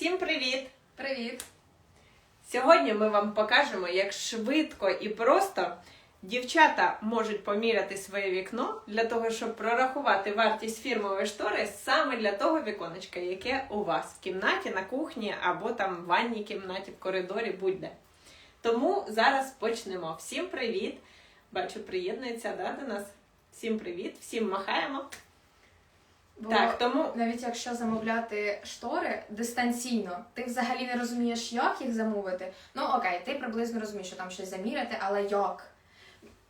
Всім привіт! Привіт! Сьогодні ми вам покажемо, як швидко і просто дівчата можуть поміряти своє вікно для того, щоб прорахувати вартість фірмової штори саме для того віконечка, яке у вас в кімнаті, на кухні або там в ванній кімнаті, в коридорі, будь-де. Тому зараз почнемо. Всім привіт! Бачу, приєднується да, до нас. Всім привіт, всім махаємо. Бо Так, тому навіть якщо замовляти штори дистанційно, ти взагалі не розумієш, як їх замовити. Ну окей, ти приблизно розумієш, що там щось заміряти, але як?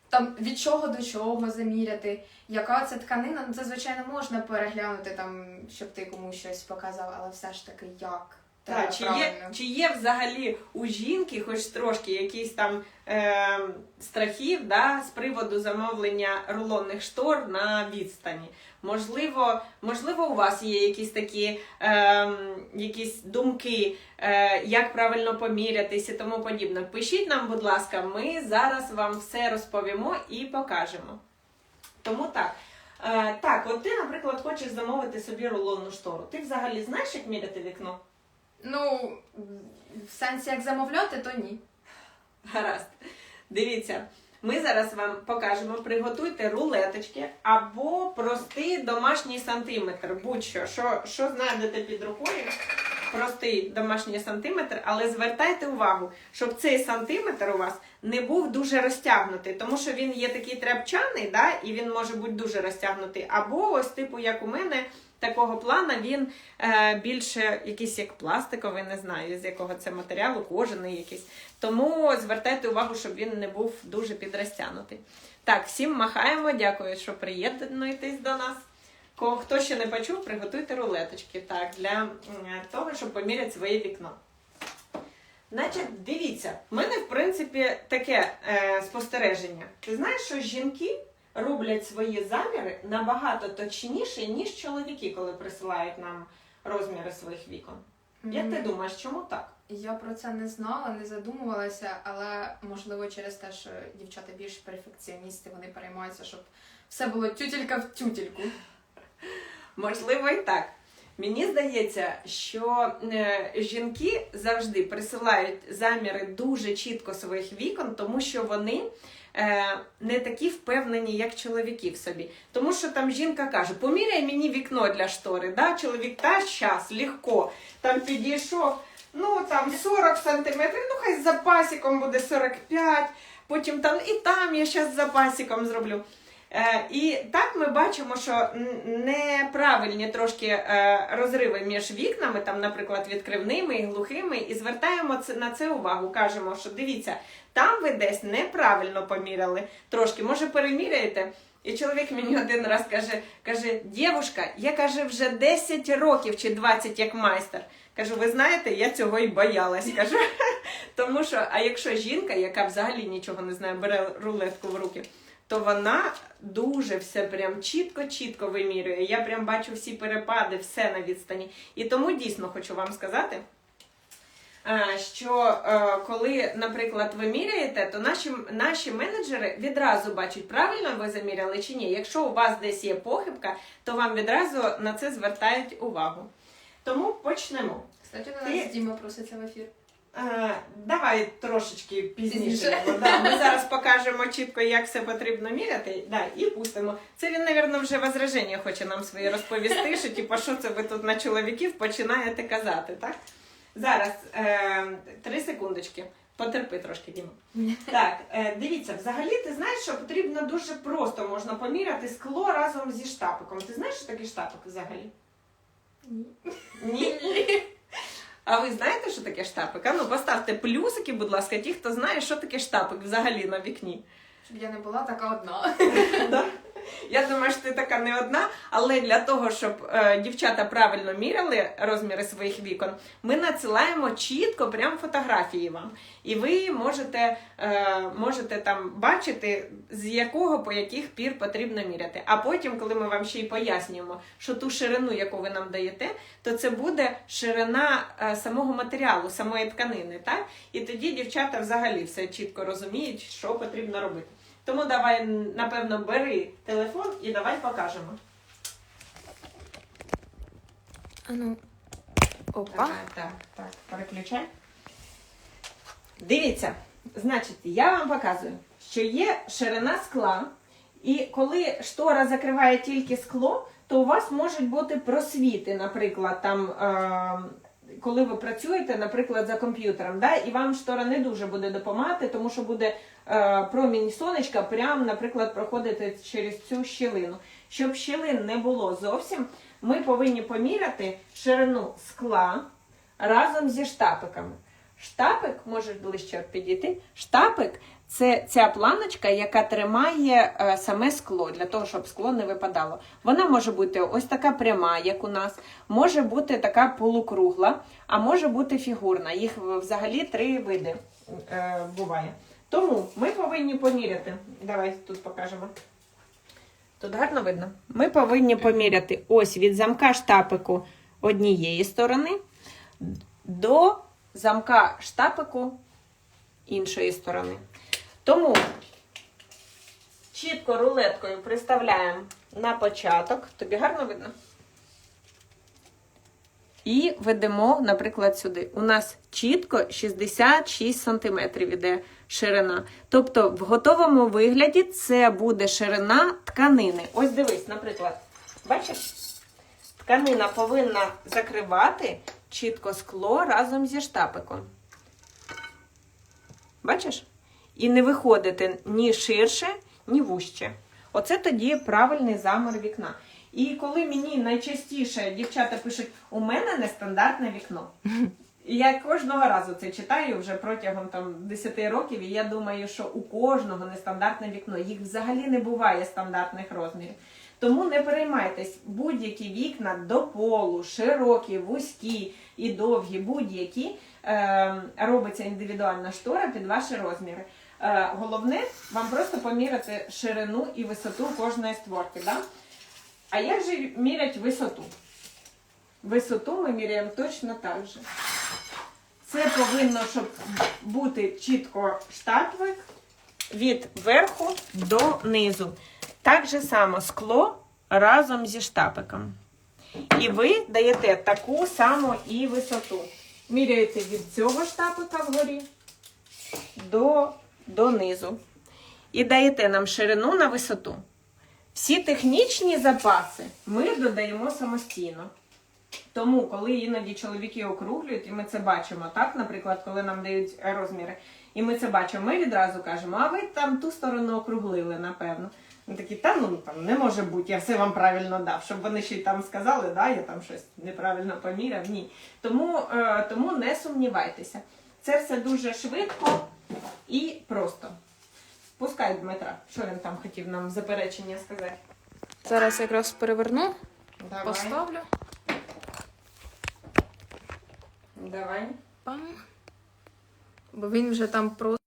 Там від чого до чого заміряти, яка це тканина, ну це звичайно можна переглянути там, щоб ти комусь щось показав, але все ж таки як? Так, чи є, чи є взагалі у жінки хоч трошки якісь там е, страхів да, з приводу замовлення рулонних штор на відстані? Можливо, можливо, у вас є якісь такі е, якісь думки, е, як правильно помірятись і тому подібне. Пишіть нам, будь ласка, ми зараз вам все розповімо і покажемо. Тому так. Е, так, от ти, наприклад, хочеш замовити собі рулонну штору. Ти взагалі знаєш, як міряти вікно? Ну, в сенсі як замовляти, то ні. Гаразд. Дивіться, ми зараз вам покажемо. Приготуйте рулеточки або простий домашній сантиметр. Будь-що, що, що знайдете під рукою. Простий домашній сантиметр, але звертайте увагу, щоб цей сантиметр у вас не був дуже розтягнутий, тому що він є такий тряпчаний, да, і він може бути дуже розтягнутий. Або ось, типу, як у мене, такого плана, він е, більше якийсь як пластиковий, не знаю, з якого це матеріалу, кожаний якийсь. Тому звертайте увагу, щоб він не був дуже підрозтягнутий. Так, всім махаємо, дякую, що приєднуєтесь до нас. Хто ще не почув, приготуйте рулеточки так, для того, щоб поміряти своє вікно. Значить, дивіться, в мене, в принципі, таке е, спостереження. Ти знаєш, що жінки роблять свої заміри набагато точніше, ніж чоловіки, коли присилають нам розміри своїх вікон. Як ти думаєш, чому так? Я про це не знала, не задумувалася, але можливо через те, що дівчата більш перфекціоністи, вони переймаються, щоб все було тютелька в тютельку. Можливо, і так. Мені здається, що е, жінки завжди присилають заміри дуже чітко своїх вікон, тому що вони не такі впевнені, як чоловіки в собі. Тому що там жінка каже: поміряй мені вікно для штори. Да? Чоловік та щас, легко. Там підійшов, ну там 40 сантиметрів, ну хай з запасіком буде 45, потім там і там я зараз з запасіком зроблю. Е, І так ми бачимо, що неправильні трошки е, розриви між вікнами, там, наприклад, відкривними і глухими, і звертаємо на це увагу. Кажемо, що дивіться, там ви десь неправильно поміряли трошки, може переміряєте. І чоловік мені один раз каже: каже, дівушка, я каже, вже 10 років чи 20 як майстер. Кажу, ви знаєте, я цього і боялась. Кажу. Тому що, а якщо жінка, яка взагалі нічого не знає, бере рулетку в руки, то вона дуже все прям чітко-чітко вимірює. Я прям бачу всі перепади, все на відстані. І тому дійсно хочу вам сказати. е, Що е, коли, наприклад, ви міряєте, то наші, наші менеджери відразу бачать, правильно ви заміряли чи ні. Якщо у вас десь є похибка, то вам відразу на це звертають увагу. Тому почнемо. Кстати, Ти- нас Діма проситься в ефір. Е, давай трошечки пізніше. Да, ми зараз покажемо чітко, як все потрібно міряти. Да, і пустимо. Це він, мабуть, вже возраження хоче нам свої розповісти, що типу, що це ви тут на чоловіків починаєте казати, так? Зараз е, три секундочки. Потерпи трошки, Діма. Так, е, дивіться, взагалі ти знаєш, що потрібно дуже просто можна поміряти скло разом зі штапиком. Ти знаєш, що таке штапик взагалі? Ні. Ні. А ви знаєте, що таке штапик? А ну поставте плюсики, будь ласка, ті, хто знає, що таке штапик взагалі на вікні. Щоб я не була така одна. Да? Я думаю, що ти така не одна, але для того, щоб е, дівчата правильно міряли розміри своїх вікон, ми надсилаємо чітко прям фотографії вам. І ви можете, е, можете там бачити, з якого по яких пір потрібно міряти. А потім, коли ми вам ще й пояснюємо, що ту ширину, яку ви нам даєте, то це буде ширина е, самого матеріалу, самої тканини. Так? І тоді дівчата взагалі все чітко розуміють, що потрібно робити. Тому давай, напевно, бери телефон і давай покажемо. А ну, Опа. Ага, так, так, переключай. Дивіться, значить, я вам показую, що є ширина скла, і коли штора закриває тільки скло, то у вас можуть бути просвіти, наприклад, там. Е- коли ви працюєте, наприклад, за комп'ютером, да, і вам штора не дуже буде допомагати, тому що буде е, промінь сонечка прямо, наприклад, проходити через цю щілину. Щоб щілин не було зовсім, ми повинні поміряти ширину скла разом зі штапиками. Штапик, можеш ближче підійти. Штапик це ця планочка, яка тримає е, саме скло, для того, щоб скло не випадало. Вона може бути ось така пряма, як у нас, може бути така полукругла, а може бути фігурна. Їх взагалі три види е, буває. Тому ми повинні поміряти. Давай тут покажемо. Тут гарно видно. Ми повинні поміряти ось від замка штапику однієї сторони до замка штапику іншої сторони. Тому чітко рулеткою приставляємо на початок. Тобі гарно видно? І ведемо, наприклад, сюди. У нас чітко 66 см іде ширина. Тобто, в готовому вигляді це буде ширина тканини. Ось дивись, наприклад, бачиш? Тканина повинна закривати чітко скло разом зі штапиком. Бачиш? І не виходити ні ширше, ні вужче. Оце тоді правильний замір вікна. І коли мені найчастіше дівчата пишуть, у мене нестандартне вікно. І я кожного разу це читаю вже протягом там 10 років, і я думаю, що у кожного нестандартне вікно. Їх взагалі не буває стандартних розмірів. Тому не переймайтесь, будь-які вікна до полу, широкі, вузькі і довгі, будь-які е, робиться індивідуальна штора під ваші розміри. Е, головне вам просто поміряти ширину і висоту кожної створки. Да? А як же мірять висоту? Висоту ми міряємо точно так же. Це повинно, щоб бути чітко штатвик від верху до низу. Так же само скло разом зі штапиком. І ви даєте таку саму і висоту. Міряєте від цього штапика вгорі до, до низу. І даєте нам ширину на висоту. Всі технічні запаси ми додаємо самостійно. Тому, коли іноді чоловіки округлюють, і ми це бачимо, так, наприклад, коли нам дають розміри, і ми це бачимо, ми відразу кажемо, а ви там ту сторону округлили, напевно. Вони такі, та ну там не може бути, я все вам правильно дав, щоб вони ще й там сказали, да, я там щось неправильно поміряв. Ні. Тому, е, тому не сумнівайтеся. Це все дуже швидко і просто. Пускай Дмитра, що він там хотів нам заперечення сказати. Зараз якраз переверну, Давай. поставлю. Давай. Пам. Бо він вже там просить.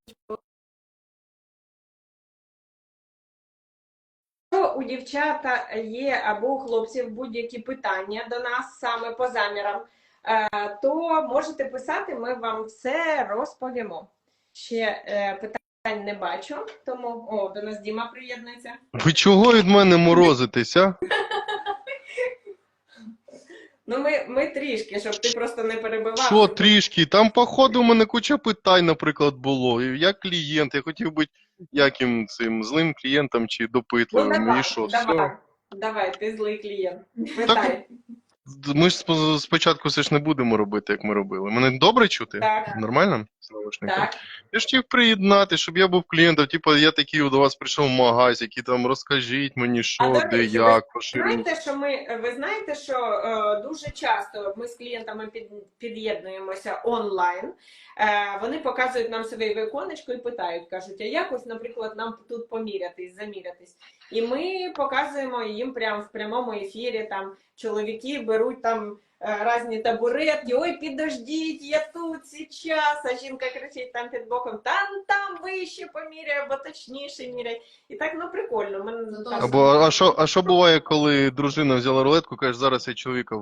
У дівчата є або у хлопців будь-які питання до нас саме по замірам, е, то можете писати, ми вам все розповімо. Ще е, питань не бачу, тому о, до нас Діма приєднується. Ви чого від мене морозитесь, а? Ну, ми, ми трішки, щоб ти просто не перебивав. Що трішки? Там, походу, у мене куча питань, наприклад, було. Я клієнт, я хотів бути яким цим злим клієнтом чи Ну, давай, І що, давай, все? давай, ти злий клієнт. Питай. Ми ж спочатку все ж не будемо робити, як ми робили. Мене добре чути? Так, Нормально? Так. Я ж хотів приєднати, щоб я був клієнтом. Типу, я такий до вас прийшов в магаз, який там розкажіть мені, що, до де, речі, як, поширіть. Знаєте, що ми ви знаєте, що е, дуже часто ми з клієнтами під, під'єднуємося онлайн. Е, вони показують нам своє віконечко і питають, кажуть, а якось, наприклад, нам тут помірятись, замірятись. І ми показуємо їм прямо в прямому ефірі. Там чоловіки беруть там е, різні табуретки. Ой, підождіть, я тут зараз. А жінка кричить там під боком, там там вище поміряй, або точніше міряй. І так ну прикольно. Ми, Ну, там- Або а що, а що буває, коли дружина взяла рулетку, каже, зараз я чоловіка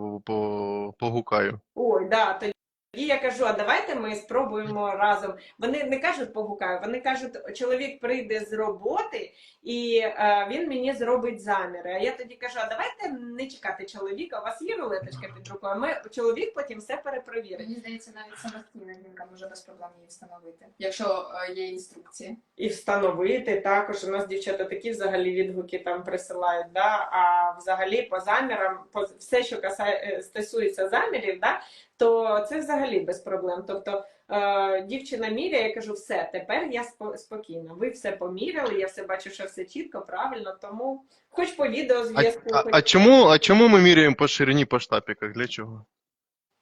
погукаю. Ой, да, тоді Тоді я кажу, а давайте ми спробуємо разом. Вони не кажуть погукаю, вони кажуть, чоловік прийде з роботи і е, він мені зробить заміри. А я тоді кажу, а давайте не чекати чоловіка. У вас є рулеточка під рукою. Ми чоловік потім все перепровірить. Мені здається, навіть самостійна жінка може без проблем її встановити, якщо е, є інструкції. І встановити також. У нас дівчата такі взагалі відгуки там присилають. Да? А взагалі по замірам, по все, що касає, е, стосується замірів, да? То це взагалі без проблем. Тобто е, дівчина міряє, я кажу, все, тепер я спо- спокійна. Ви все поміряли, я все бачу, що все чітко, правильно, тому хоч по А, відеозв'язку. а, хоч... а чому, а чому ми міряємо по ширині по штапіках? Для чого?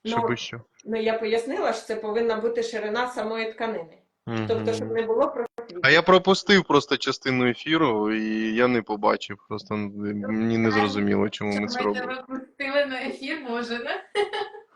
Ну, що? ну я пояснила, що це повинна бути ширина самої тканини. Тобто, щоб не було прохід. А я пропустив просто частину ефіру, і я не побачив. Просто мені не зрозуміло, чому ми це Щоб ми робимо. тебе пустили на ефір, може, не?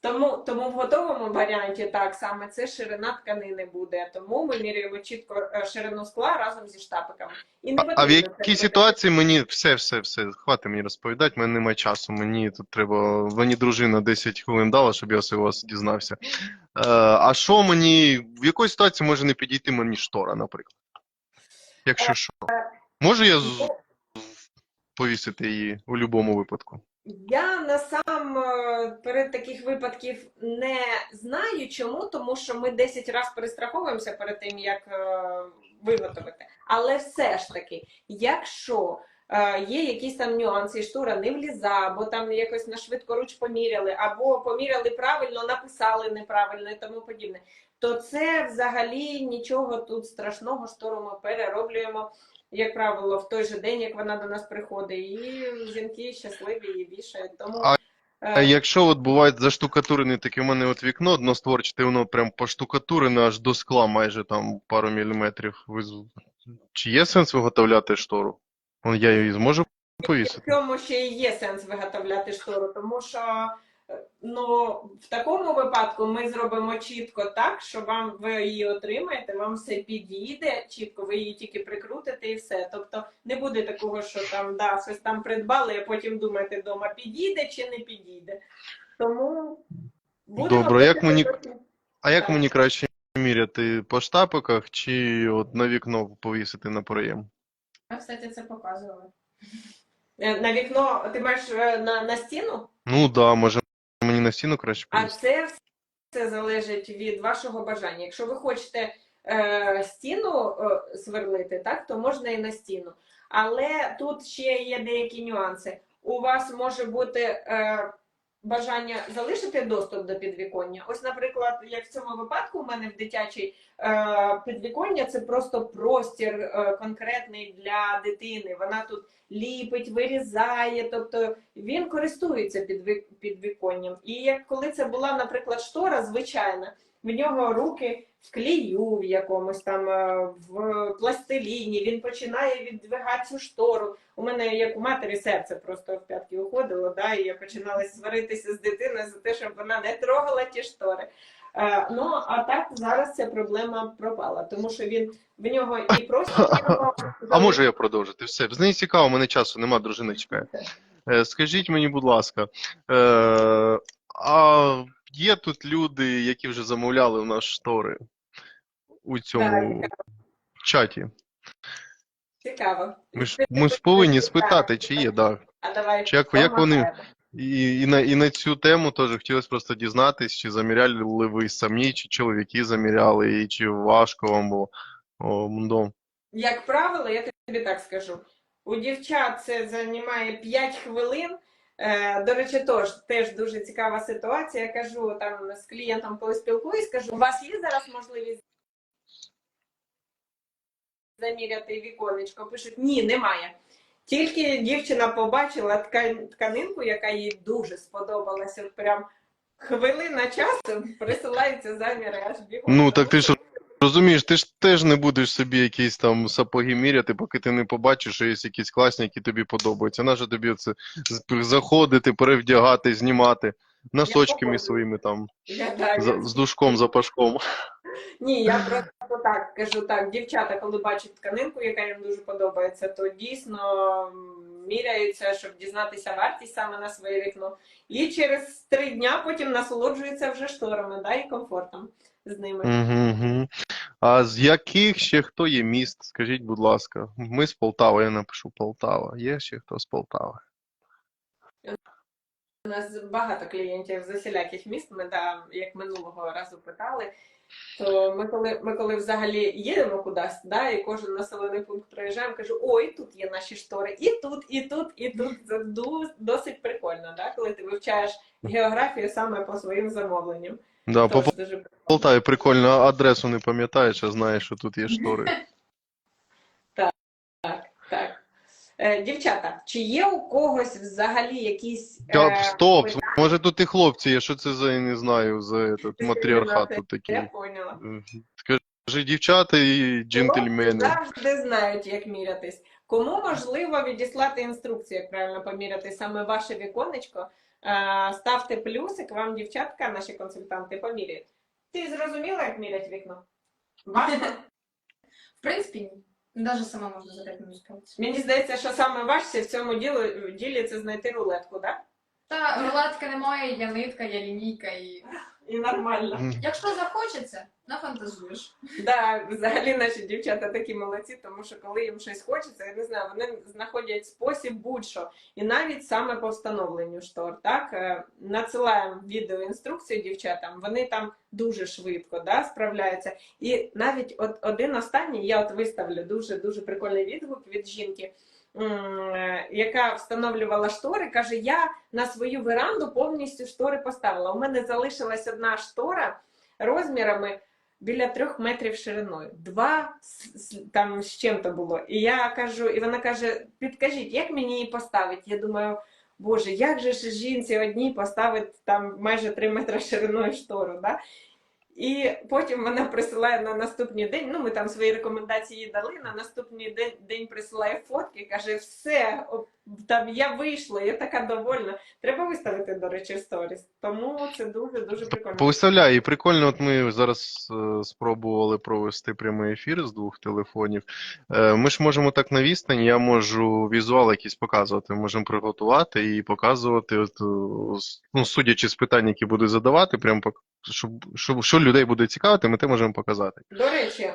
Тому, тому в готовому варіанті так саме це ширина тканини буде. Тому ми міряємо чітко е, ширину скла разом зі штапиками. І не А, а в якій ситуації мені все, все, все, хватить мені розповідати, в мене немає часу. Мені тут треба. Мені дружина 10 хвилин дала, щоб я все у вас дізнався. Е, а що мені, в якої ситуації може не підійти мені штора, наприклад? Якщо що? Можу я повісити її у будь-якому випадку? Я насам перед таких випадків не знаю чому, тому що ми 10 разів перестраховуємося перед тим, як е, виготовити. Але все ж таки, якщо е, є якісь там нюанси, штура не вліза, або там якось на швидкоруч поміряли, або поміряли правильно, написали неправильно і тому подібне, то це взагалі нічого тут страшного, штору ми перероблюємо. Як правило, в той же день, як вона до нас приходить, і жінки щасливі її вішають. Тому А- е, А якщо от буває заштукатурене таке, у мене от вікно одностворчате, воно прям поштукатурене аж до скла майже там пару міліметрів. Ви... Чи є сенс виготовляти штору? Я її зможу в повісити? цьому ще і є сенс виготовляти штору, тому що ну, в такому випадку ми зробимо чітко так, що вам ви її отримаєте, вам все підійде чітко, ви її тільки прикрутите і все. Тобто не буде такого, що там да, щось там придбали, а потім думаєте вдома, підійде чи не підійде. Тому будемо Добре, як мені- А як Так. мені краще міряти по штапиках чи от на вікно повісити на проєм? Ми, кстати, це показували. Е, на вікно, ти маєш е, на, на стіну? Ну да, може мені на стіну краще А це все залежить від вашого бажання. Якщо ви хочете е, стіну е, сверлити, так, то можна і на стіну. Але тут ще є деякі нюанси. У вас може бути е, бажання залишити доступ до підвіконня. Ось, наприклад, як в цьому випадку, у мене в дитячій е, підвіконня це просто простір е, конкретний для дитини. Вона тут ліпить, вирізає, тобто він користується підві- підвіконням. І як коли це була, наприклад, штора звичайна, в нього руки в клею в якомусь там е, в пластиліні, він починає віддвигати цю штору. У мене як у матері серце просто в п'ятки уходило, да, і я починала сваритися з дитиною за те, щоб вона не трогала ті штори. Е, ну а так зараз ця проблема пропала, тому що він в нього і просто А можу я продовжити? Все, з неї цікаво, мене часу нема, дружина чекає. Е, Скажіть мені, будь ласка, а є тут люди, які вже замовляли у нас штори у цьому чаті? цікаво. Ми ж, ми ж повинні спитати, чи є, так. А давай Чи як- як вони- І, і, на, і на цю тему теж хотілося просто дізнатись, чи заміряли ви самі, чи чоловіки заміряли, і чи важко вам було. О, мдом. Як правило, я тобі так скажу. У дівчат це займає 5 хвилин. Е, до речі, тож теж дуже цікава ситуація. Я кажу там з клієнтом, коли спілкуюсь, кажу, у вас є зараз можливість заміряти віконечко? Пишуть, ні, немає. Тільки дівчина побачила тканинку, яка їй дуже сподобалася. Прям хвилина часу присилаються заміри аж бігом. Ну, так ти ж розумієш, ти ж теж не будеш собі якісь там сапоги міряти, поки ти не побачиш, що є якісь класні, які тобі подобаються. Нащо тобі це заходити, перевдягати, знімати носочками своїми там Я, я за, з душком, запашком. Ні, я просто так кажу так. Дівчата, коли бачать тканинку, яка їм дуже подобається, то дійсно міряються, щоб дізнатися вартість саме на своє вікно. І через три дня потім насолоджуються вже шторами, да, і комфортом з ними. Угу. А з яких ще хто є міст? Скажіть, будь ласка. Ми з Полтави, я напишу Полтава. Є ще хто з Полтави? У нас багато клієнтів з усіляких міст. Ми да, як минулого разу питали. То ми коли ми коли взагалі їдемо кудись, да, і кожен населений пункт проїжджаємо, кажу, ой, тут є наші штори, і тут, і тут, і тут. Це досить прикольно, да, коли ти вивчаєш географію саме по своїм замовленням. Да, по. Полтаві прикольно, адресу не пам'ятаєш, а знаєш, що тут є штори. Так, так. Е, дівчата, чи є у когось взагалі якісь. Я, е, стоп! питання? Може тут і хлопці є, що це за, я не знаю, за этот, матріархат тут Я поняла. Скажи, дівчата і джентльмени. Завжди знають, як мірятись. Кому можливо відіслати інструкцію, як правильно поміряти саме ваше віконечко? Е, Ставте плюсик, вам дівчатка, наші консультанти, поміряють. Ти зрозуміла, як мірять вікно? Важко? В принципі, ні. Навіть сама можна задати 5 справитися. Мені здається, що саме важче в цьому ділі, ділі це знайти рулетку, так? Та рулетки немає, я нитка, я лінійка і. І нормально. Якщо захочеться, нафантазуєш. Да, взагалі наші дівчата такі молодці, тому що коли їм щось хочеться, я не знаю, вони знаходять спосіб будь-що. І навіть саме по встановленню штор, так е, надсилаємо відеоінструкцію дівчатам, вони там дуже швидко да, справляються. І навіть от один останній, я от виставлю дуже дуже прикольний відгук від жінки. Яка встановлювала штори, каже: я на свою веранду повністю штори поставила. У мене залишилась одна штора розмірами біля трьох метрів шириною. Два там з чим-то було. І я кажу, і вона каже: підкажіть, як мені її поставити? Я думаю, боже, як же ж жінці одній поставити там майже три метри шириною штору? Да? І потім вона присилає на наступний день. Ну, ми там свої рекомендації дали. На наступний день, день присилає фотки, каже: все, там я вийшла, я така довольна. Треба виставити, до речі, сторіс. Тому це дуже дуже прикольно. Повиставляю, і прикольно, от ми зараз е, спробували провести прямий ефір з двох телефонів. Е, ми ж можемо так на відстані, я можу візуал якийсь показувати, можемо приготувати і показувати, от, е, ну, судячи з питань, які буду задавати, прям щоб, щоб що людей буде цікавити, ми те можемо показати. До речі,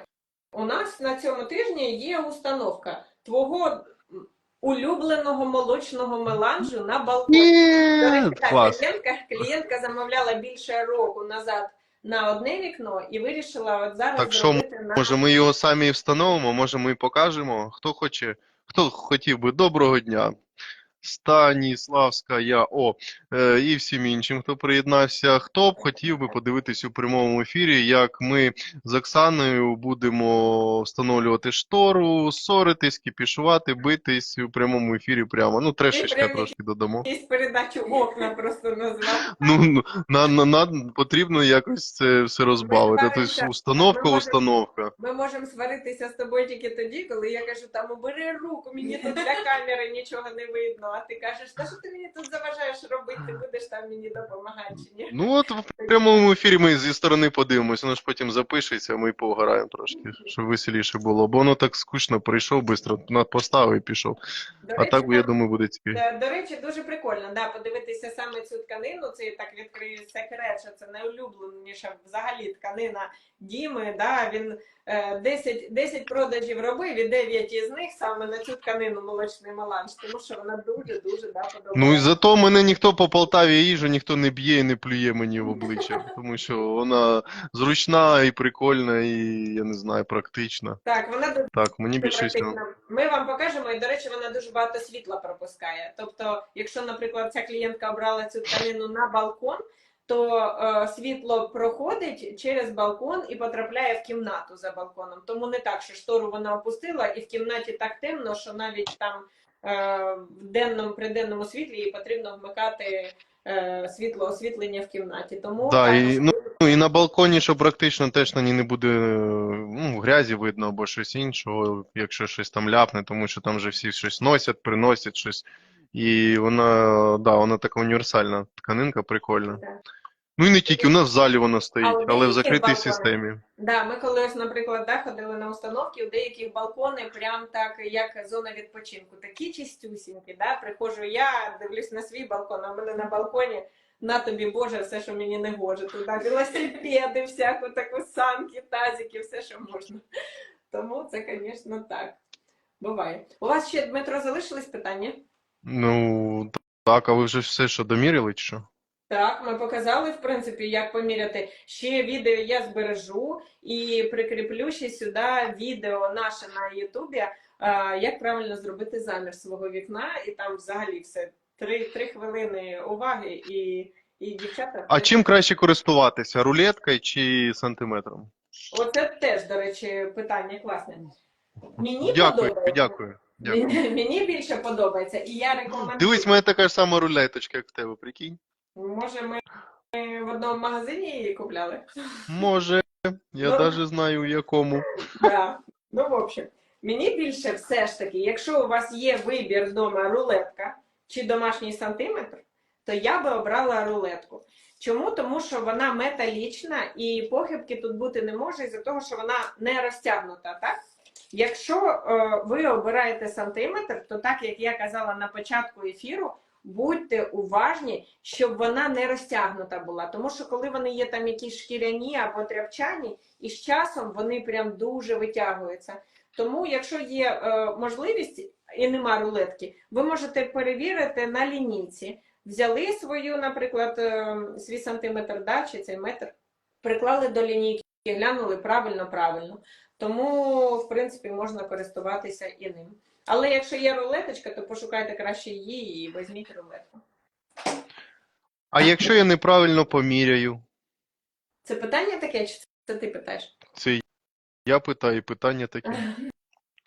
у нас на цьому тижні є установка твого улюбленого молочного меланжу на балконі. Клієнтка, клієнтка замовляла більше року назад на одне вікно і вирішила от зараз Так що, зробити на Може, ми його самі і встановимо, може, ми і покажемо. Хто хоче, хто хотів би доброго дня. Станіславська, я, о, е, і всім іншим, хто приєднався. Хто б хотів би подивитись у прямому ефірі, як ми з Оксаною будемо встановлювати штору, ссоритись, кіпішувати, битись у прямому ефірі прямо. Ну, трешечка трошки додамо. якусь передачу окна просто назвав. Ну, ну, на, на, на, потрібно якось це все розбавити. Тобто установка, Ми установка. Ми можемо сваритися з тобою тільки тоді, коли я кажу, там убери руку, мені тут для камери нічого не видно. А ти кажеш, та що ти мені тут заважаєш робити, ти будеш там мені допомагати чи ні? Ну от в прямому ефірі ми зі сторони подивимося, воно ж потім запишеться, ми пограємо трошки, щоб веселіше було. Бо воно так скучно прийшов, швидко поставив і пішов. До А речі, так, я думаю, буде цікаво. Е, До речі, дуже прикольно да, подивитися саме цю тканину. Це я так відкрию секрет, що це найулюбленіша взагалі тканина Діми. Да, він е, 10, 10 продажів робив, і 9 із них саме на цю тканину молочний меланж, тому що вона дуже дуже да, подобається. Ну і зато мене ніхто по Полтаві їжу, ніхто не б'є і не плює мені в обличчя, тому що вона зручна і прикольна, і я не знаю, практична. Так, вона дуже Так, мені більше практична. Ми вам покажемо, і до речі, вона дуже багато світла пропускає. Тобто, якщо, наприклад, ця клієнтка обрала цю тканину на балкон, то е, світло проходить через балкон і потрапляє в кімнату за балконом. Тому не так, що штору вона опустила, і в кімнаті так темно, що навіть там в денному при денному світлі їй потрібно вмикати е, світло освітлення в кімнаті. Тому Да, так, і, ну, ну, і на балконі, що практично теж на ній не буде ну, грязі видно або щось іншого, якщо щось там ляпне, тому що там вже всі щось носять, приносять щось. І вона, да, вона така універсальна тканинка, прикольна. Так. Ну і не тільки, у нас в залі вона стоїть, у але в закритій балконах? системі. Да, ми коли ось, наприклад, да, ходили на установки, у деяких балкони прям так, як зона відпочинку, такі чистюсінькі. Да? Приходжу я, дивлюсь на свій балкон, а в мене на балконі на тобі, Боже, все, що мені не гоже. Туди велосипеди, всяку таку санки, тазики, все, що можна. Тому це, звісно, так. Буває. У вас ще, Дмитро, залишились питання? Ну, так, а ви вже все, що доміряли, чи що? Так, ми показали, в принципі, як поміряти. Ще відео я збережу і прикріплю ще сюди відео наше на Ютубі, як правильно зробити замір свого вікна, і там взагалі все три, три хвилини уваги і, і дівчата. А чим краще користуватися? Рулеткою чи сантиметром? Оце теж, до речі, питання класне. Мені Дякую, подобається. дякую. дякую. Мені, мені більше подобається, і я рекомендую. Дивись, в мене така ж сама рулеточка, як в тебе, прикинь? Може, ми в одному магазині її купляли? Може, я Ну. навіть знаю в якому. Да. Ну, в общем, мені більше все ж таки, якщо у вас є вибір вдома рулетка чи домашній сантиметр, то я би обрала рулетку. Чому? Тому що вона металічна і похибки тут бути не може із-за того, що вона не розтягнута, так? Якщо е, ви обираєте сантиметр, то так як я казала на початку ефіру, будьте уважні, щоб вона не розтягнута була. Тому що коли вони є там якісь шкіряні або тряпчані, і з часом вони прям дуже витягуються. Тому, якщо є е, можливість і нема рулетки, ви можете перевірити на лінійці. Взяли свою, наприклад, е, свій сантиметр, да, чи цей метр, приклали до лінійки, і глянули правильно, правильно. Тому, в принципі, можна користуватися і ним. Але якщо є рулеточка, то пошукайте краще її і візьміть рулетку. А якщо я неправильно поміряю? Це питання таке, чи це ти питаєш? Це я питаю, питання таке.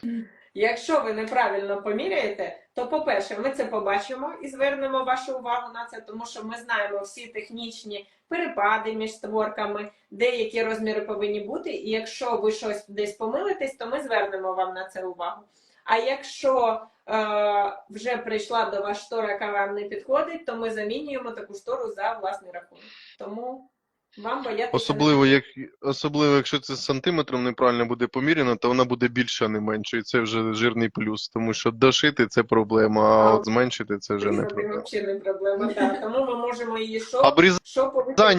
Якщо ви неправильно поміряєте, то, по-перше, ми це побачимо і звернемо вашу увагу на це, тому що ми знаємо всі технічні перепади між створками, деякі розміри повинні бути. І якщо ви щось десь помилитесь, то ми звернемо вам на це увагу. А якщо е, вже прийшла до вас штора, яка вам не підходить, то ми замінюємо таку штору за власний рахунок. Тому вам боятися Особливо, як, особливо, якщо це з сантиметром неправильно буде поміряно, то вона буде більша, а не менша. І це вже жирний плюс. Тому що дошити це проблема, а от зменшити це вже не проблема. взагалі не проблема. Так. Тому ми можемо її що, Обрізання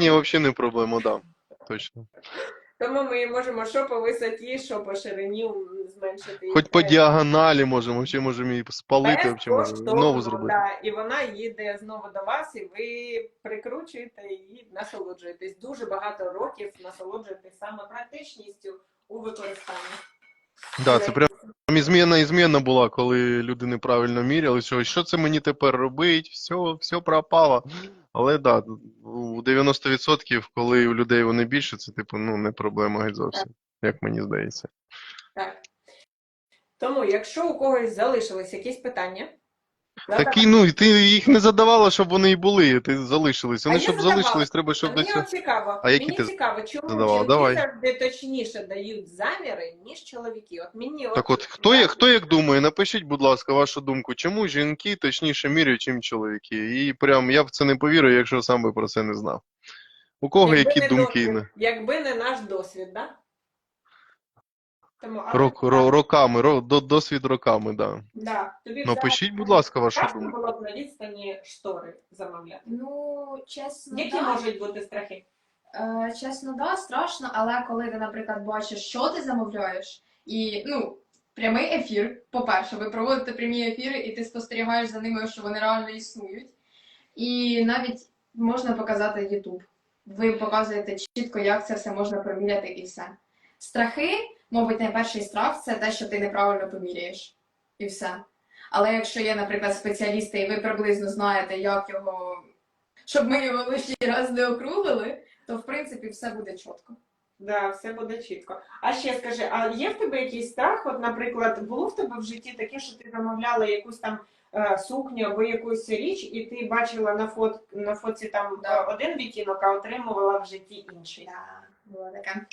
що взагалі не проблема, да. Точно. Тому ми можемо що по висоті, що по ширині зменшити. Хоч по діагоналі можемо, взагалі можемо її спалити, взагалі можемо знову зробити. Да, і вона їде знову до вас, і ви прикручуєте і насолоджуєтесь. Дуже багато років насолоджуєтесь саме практичністю у використанні. Да, це прям ізміна ізміна була, коли люди неправильно міряли, що, що це мені тепер робить, все, все пропало. Але да, у 90%, коли у людей вони більше, це типу, ну, не проблема геть зовсім, як мені здається. Так. Тому, якщо у когось залишились якісь питання, Такі, ну, ти їх не задавала, щоб вони і були, ти залишились. Вони я щоб залишились, треба, щоб до цього. цікаво, А які мені ти цікаво, чому задавала? жінки Давай. завжди точніше дають заміри, ніж чоловіки. От мені Так от, хто, є- хто як думає, напишіть, будь ласка, вашу думку, чому жінки точніше міряють, ніж чоловіки? І прям я в це не повірю, якщо сам би про це не знав. У кого Якби які не думки? досвід, Якби не наш досвід, да? Тому, але- Рок, ро, роками, ро, до, досвід роками, да. Да, тобі Напишіть, будь ласка, вашу думку. було б на відстані штори замовляти. Ну, чесно, Які да. можуть бути страхи? Е, чесно, да, страшно, але коли ти, наприклад, бачиш, що ти замовляєш, і ну, прямий ефір, по-перше, ви проводите прямі ефіри, і ти спостерігаєш за ними, що вони реально існують. І навіть можна показати YouTube. Ви показуєте чітко, як це все можна поміряти і все. Страхи, мабуть, найперший страх це те, що ти неправильно поміряєш. І все. Але якщо є, наприклад, спеціалісти, і ви приблизно знаєте, як його, щоб ми його лишній раз не округлили, то в принципі все буде чітко. Да, все буде чітко. А ще скажи, а є в тебе якийсь страх? От, наприклад, було в тебе в житті таке, що ти замовляла якусь там е, сукню або якусь річ, і ти бачила на фот на фоці там Да. е, один відтінок, а отримувала в житті інший. Да, було таке.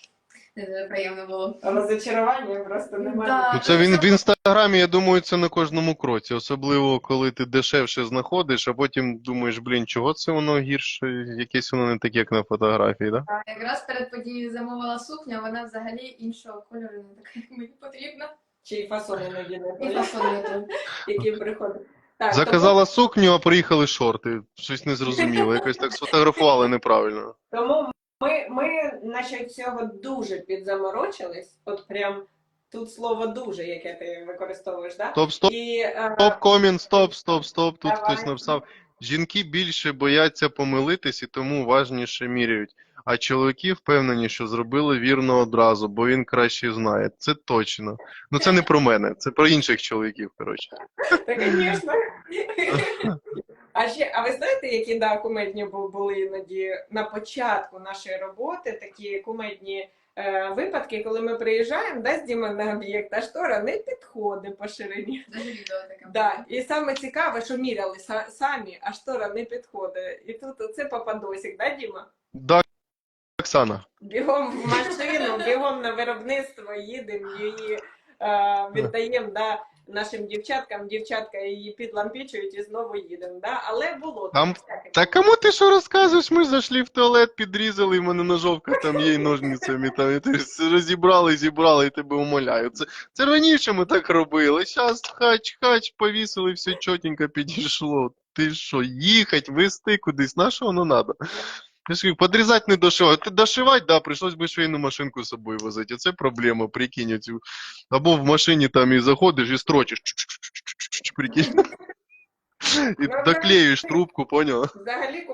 Не дуже приємно було. Розочарування просто немає. Да. Ну, це він в інстаграмі, я думаю, це на кожному кроці. Особливо, коли ти дешевше знаходиш, а потім думаєш, блін, чого це воно гірше, якесь воно не таке, як на фотографії, да? Якраз перед подією замовила сукню, вона взагалі іншого кольору, не така, як мені потрібна. Чи й фасон іноді не І той, тут. який приходить. Так, Заказала сукню, а приїхали шорти. Щось незрозуміло, якось так сфотографували неправильно. Тому ми, ми насчет цього дуже підзаморочились. От прям тут слово дуже, яке ти використовуєш, да? Стоп, стоп, І е, стоп, комент, стоп, стоп, стоп. Тут Давай. хтось написав. Жінки більше бояться помилитись і тому уважніше міряють. А чоловіки впевнені, що зробили вірно одразу, бо він краще знає. Це точно. Ну це не про мене, це про інших чоловіків, коротше. Та, звісно. А ще, а ви знаєте, які да, кумедні були іноді на початку нашої роботи такі кумедні е, випадки, коли ми приїжджаємо, да, з Дімою на об'єкт, а штора не підходить по ширині. Дуже відео таке. Да. І саме цікаве, що міряли са- самі, а штора не підходить. І тут оце попадосик, да, Діма? Да, Оксана. Бігом в машину, бігом на виробництво, їдемо її е, віддаємо да, нашим дівчаткам, дівчатка її підлампічують і знову їдемо. Да? Але було Там- всяке. Та кому ти що розказуєш? Ми зайшли в туалет, підрізали, і в мене ножовка там є і ножницями. Там, і ти розібрали, зібрали, і тебе умоляю. Це, це раніше ми так робили. Зараз хач-хач, повісили, все чотенько підійшло. Ти що, їхать, вести кудись, на що воно надо? Подрізати не дошивати. Ти дошивати, да, прийшлось би швейну машинку з собою возити. Це проблема, прикинь. Або в машині там і заходиш і строчиш. Прикинь. І доклеюєш трубку, поняла? Взагалі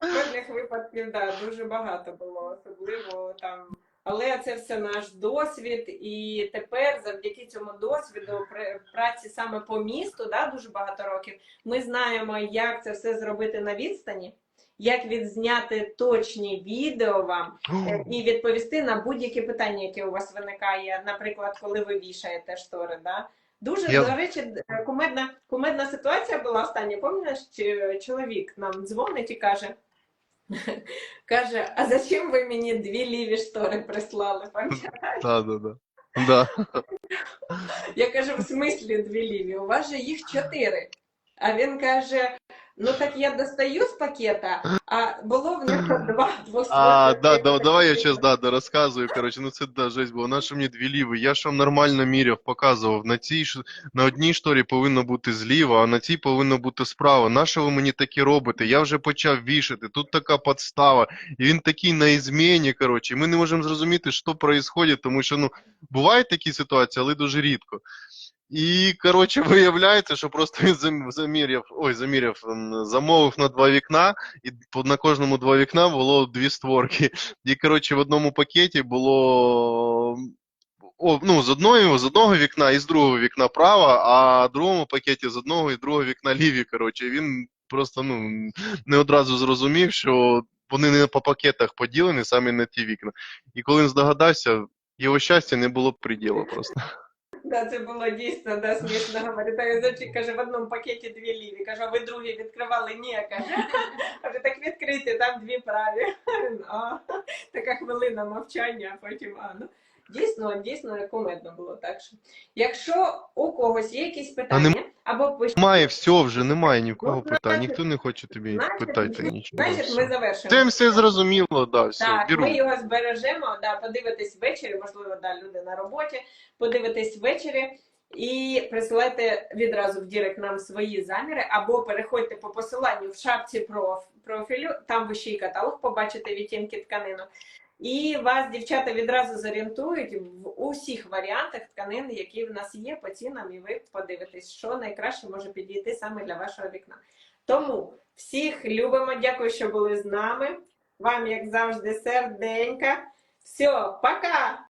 кумедних випадків да, дуже багато було, особливо там. Але це все наш досвід, і тепер, завдяки цьому досвіду праці саме по місту, да, дуже багато років, ми знаємо, як це все зробити на відстані, як відзняти точні відео вам е, і відповісти на будь-які питання, які у вас виникає, наприклад, коли ви вішаєте штори. Да? Дуже, Я- до речі, д- кумедна, кумедна ситуація була остання. Пам'ятаєш, чоловік нам дзвонить і каже, каже, а зачем ви мені дві ліві штори прислали? Пам'ятаєш? Да, да, да. Да. Я кажу, в смислі дві ліві? У вас же їх чотири. А він каже: ну так я достаю з пакета, а було в нього два. А, да, да, давай я сейчас, да, да, розказую, короче, ну це да, жесть була. Нащо мені дві ліви? Я ж вам нормально міряв, показував. На цій на одній шторі повинно бути зліва, а на цій повинно бути справа. Нащо ви мені такі робите? Я вже почав вішати, тут така подстава, і він такий на ізміні, короче. Ми не можемо зрозуміти, що відбувається, тому що ну бувають такі ситуації, але дуже рідко. І, коротше, виявляється, що просто він зам- заміряв, ой, заміряв, замовив на два вікна, і на кожному два вікна було дві створки. І, коротше, в одному пакеті було. О, ну, з одного, з одного вікна і з другого вікна права, а в другому пакеті з одного і другого вікна ліві. Коротше, він просто ну, не одразу зрозумів, що вони не по пакетах поділені саме на ті вікна. І коли він здогадався, його щастя не було б приділу просто. Да, це було дійсно да, смішно говорити. Зайчик каже, в одному пакеті дві ліві. Каже, а ви другі відкривали? Ні, каже. Каже, так відкриті, там дві праві. А, така хвилина мовчання, а потім а, ну. Дійсно, дійсно кумедно було так. Що. Якщо у когось є якісь питання, або пишіть, Немає все вже, немає ні в кого Ну, питань, ніхто не хоче тобі значить, питати нічого. значить ми завершимо. Це все зрозуміло, да, все, Так, беру. ми його збережемо, да, подивитись ввечері, можливо, да, люди на роботі, подивитись ввечері і присилайте відразу в Дірект нам свої заміри, або переходьте по посиланню в шапці проф, профілю, там ви ще й каталог побачите відтінки тканину. І вас, дівчата, відразу зорієнтують в усіх варіантах тканин, які в нас є по цінам, і ви подивитесь, що найкраще може підійти саме для вашого вікна. Тому всіх любимо, дякую, що були з нами. Вам, як завжди, серденька. Все, пока!